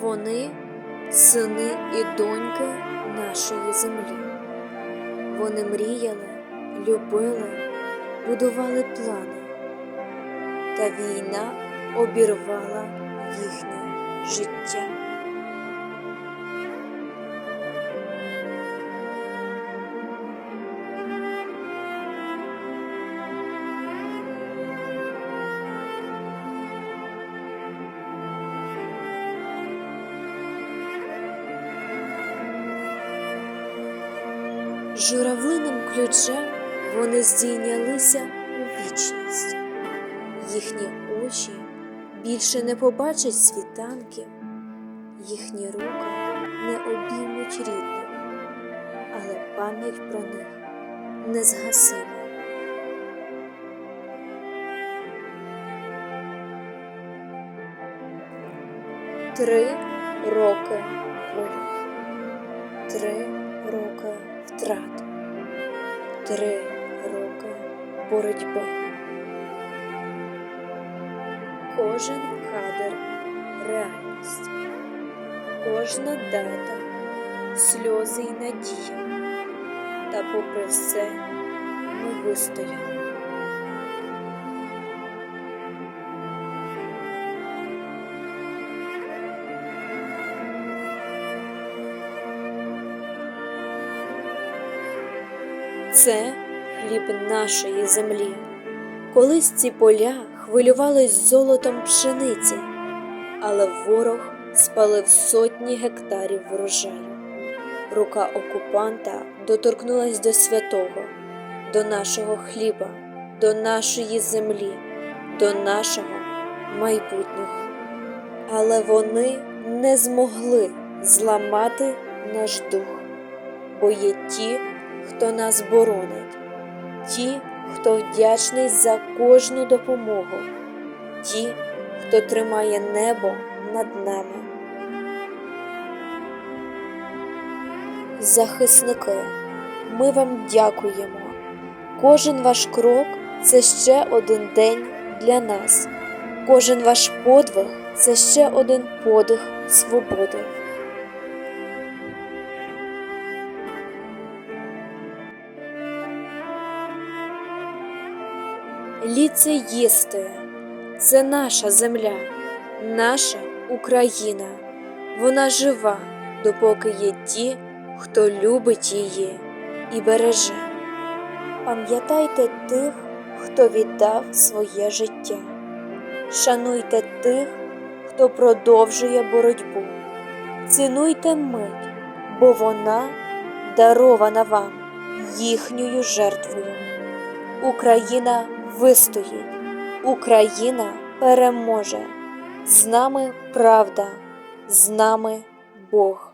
Вони сини і доньки нашої землі. Вони мріяли, любили, будували плани, та війна обірвала їхнє життя. Журавлиним ключем вони здійнялися у вічність. Їхні очі більше не побачать світанків, їхні руки не обіймуть рідних, але пам'ять про них не згасиме. Три роки болю, три втрат, три роки боротьби. Кожен кадр реальність, кожна дата, сльози й надія. Та попри все ми вистояли. Це хліб нашої землі. Колись ці поля хвилювались золотом пшениці, але ворог спалив сотні гектарів врожаю. Рука окупанта доторкнулась до святого, до нашого хліба, до нашої землі, до нашого майбутнього. Але вони не змогли зламати наш дух, бо є ті, хто нас боронить, ті, хто вдячний за кожну допомогу, ті, хто тримає небо над нами. Захисники, ми вам дякуємо. Кожен ваш крок це ще один день для нас. Кожен ваш подвиг це ще один подих свободи. Ліцеїсти це наша земля, наша Україна. Вона жива, допоки є ті, хто любить її і береже. Пам'ятайте тих, хто віддав своє життя. Шануйте тих, хто продовжує боротьбу. Цінуйте мить, бо вона дарована вам їхньою жертвою. Україна вистоїть, Україна переможе. З нами правда, з нами Бог.